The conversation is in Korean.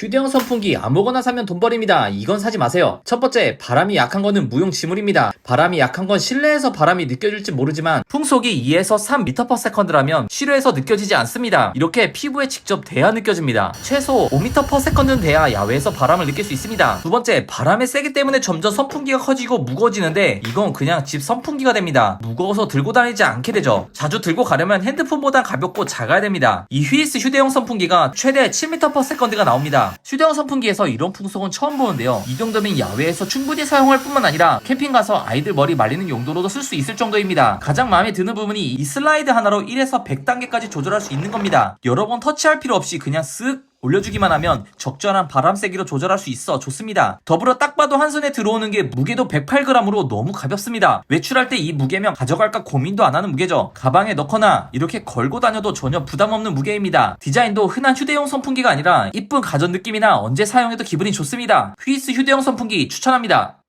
휴대용 선풍기 아무거나 사면 돈벌입니다. 이건 사지 마세요. 첫 번째, 바람이 약한 거는 무용지물입니다. 바람이 약한 건 실내에서 바람이 느껴질지 모르지만 풍속이 2에서 3m/s라면 실외에서 느껴지지 않습니다. 이렇게 피부에 직접 대야 느껴집니다. 최소 5m/s는 돼야 야외에서 바람을 느낄 수 있습니다. 두 번째, 바람의 세기 때문에 점점 선풍기가 커지고 무거워지는데 이건 그냥 집 선풍기가 됩니다. 무거워서 들고 다니지 않게 되죠. 자주 들고 가려면 핸드폰보다 가볍고 작아야 됩니다. 이 휘스 휴대용 선풍기가 최대 7m/s가 나옵니다. 휴대용 선풍기에서 이런 풍속은 처음 보는데요. 이 정도면 야외에서 충분히 사용할 뿐만 아니라 캠핑 가서 아이들 머리 말리는 용도로도 쓸 수 있을 정도입니다. 가장 마음에 드는 부분이 이 슬라이드 하나로 1에서 100단계까지 조절할 수 있는 겁니다. 여러 번 터치할 필요 없이 그냥 쓱 올려주기만 하면 적절한 바람 세기로 조절할 수 있어 좋습니다. 더불어 딱 봐도 한 손에 들어오는 게 무게도 108g으로 너무 가볍습니다. 외출할 때 이 무게면 가져갈까 고민도 안 하는 무게죠. 가방에 넣거나 이렇게 걸고 다녀도 전혀 부담 없는 무게입니다. 디자인도 흔한 휴대용 선풍기가 아니라 이쁜 가전 느낌이나 언제 사용해도 기분이 좋습니다. 휘스 휴대용 선풍기 추천합니다.